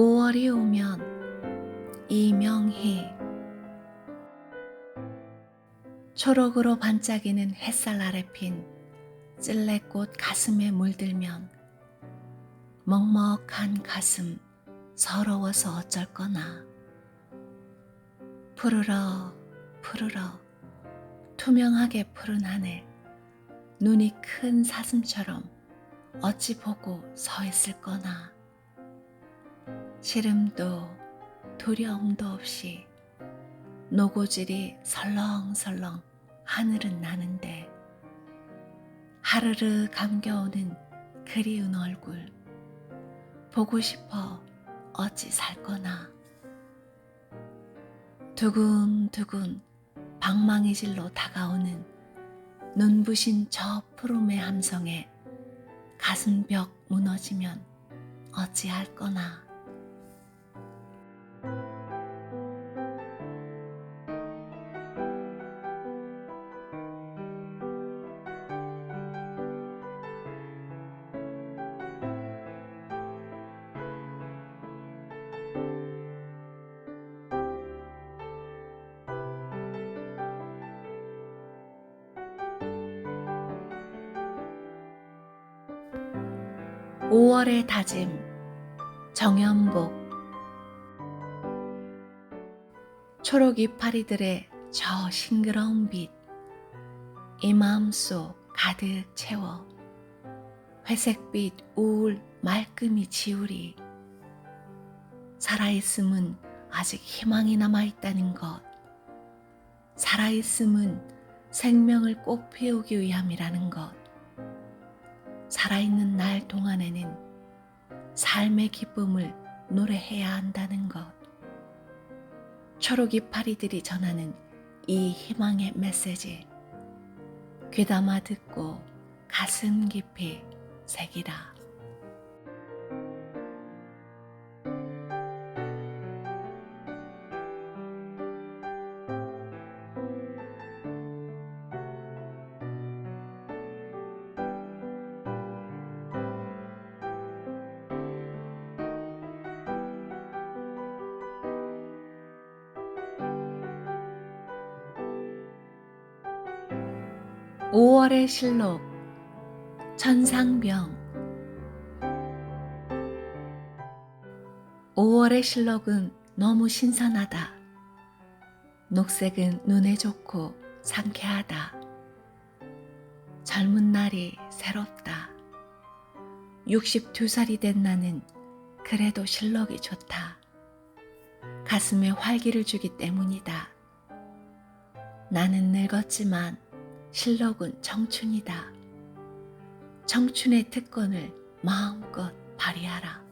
5월이 오면 이명희. 초록으로 반짝이는 햇살 아래 핀 찔레꽃 가슴에 물들면 먹먹한 가슴 서러워서 어쩔 거나. 푸르러 푸르러 투명하게 푸른 하늘 눈이 큰 사슴처럼 어찌 보고 서 있을 거나 시름도 두려움도 없이 노고질이 설렁설렁 하늘은 나는데 하르르 감겨오는 그리운 얼굴 보고 싶어 어찌 살 거나. 두근두근 방망이 질로 다가오는 눈부신 저 푸름의 함성에 가슴벽 무너지면 어찌할 거나 5월의 다짐 정연복 초록 이파리들의 저 싱그러운 빛 이 마음속 가득 채워 회색빛 우울 말끔히 지우리. 살아있음은 아직 희망이 남아있다는 것. 살아있음은 생명을 꽃 피우기 위함이라는 것. 살아있는 날 동안에는 삶의 기쁨을 노래해야 한다는 것. 초록 이파리들이 전하는 이 희망의 메시지. 귀담아 듣고 가슴 깊이 새기라. 오월의 실록 천상병 5월의 실록은 너무 신선하다. 녹색은 눈에 좋고 상쾌하다. 젊은 날이 새롭다. 62살이 된 나는 그래도 실록이 좋다. 가슴에 활기를 주기 때문이다. 나는 늙었지만 실록은 청춘이다. 청춘의 특권을 마음껏 발휘하라.